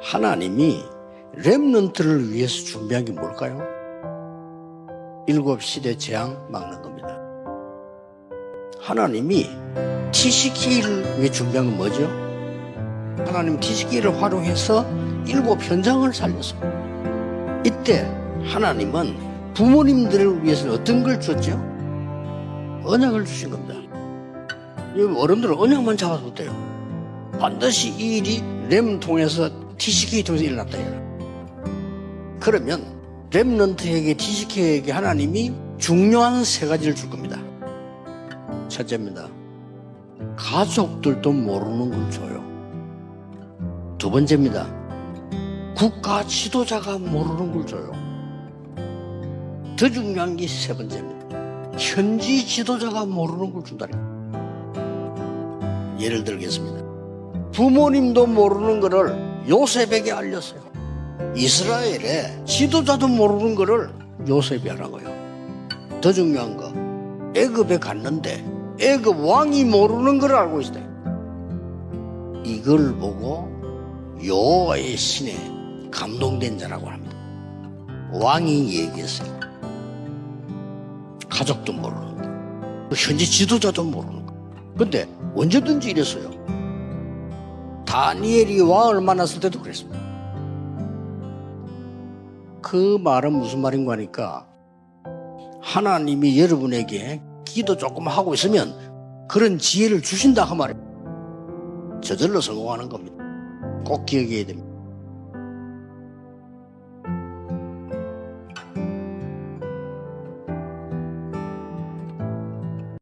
하나님이 렘넌트를 위해서 준비한 게 뭘까요? 일곱 시대 재앙 막는 겁니다. 하나님이 TCK를 위해 준비한 건 뭐죠? 하나님 TCK를 활용해서 일곱 현장을 살렸어. 이때 하나님은 부모님들을 위해서 어떤 걸 줬죠? 언약을 주신 겁니다. 여러분, 어른들은 언약만 잡아도 돼요. 반드시 이 일이 렘 통해서 TCK 통해서 일어났다. 그러면 렘넌트에게 TCK에게 하나님이 중요한 세 가지를 줄 겁니다. 첫째입니다. 가족들도 모르는 걸 줘요. 두 번째입니다. 국가 지도자가 모르는 걸 줘요. 더 중요한 게 세 번째입니다. 현지 지도자가 모르는 걸 준다니까. 예를 들겠습니다. 부모님도 모르는 거를 요셉에게 알렸어요. 이스라엘의 지도자도 모르는 거를 요셉이 거예요. 더 중요한 거, 애굽에 갔는데 애굽 왕이 모르는 걸 알고 있어요. 이걸 보고 여호와의 신에 감동된 자라고 합니다. 왕이 얘기했어요. 가족도 모르는 거, 현지 지도자도 모르는 거. 근데 언제든지 이랬어요. 다니엘이 왕을 만났을 때도 그랬습니다. 그 말은 무슨 말인가 하니까 하나님이 여러분에게 기도 조금 하고 있으면 그런 지혜를 주신다 그 말이에요. 저절로 성공하는 겁니다. 꼭 기억해야 됩니다.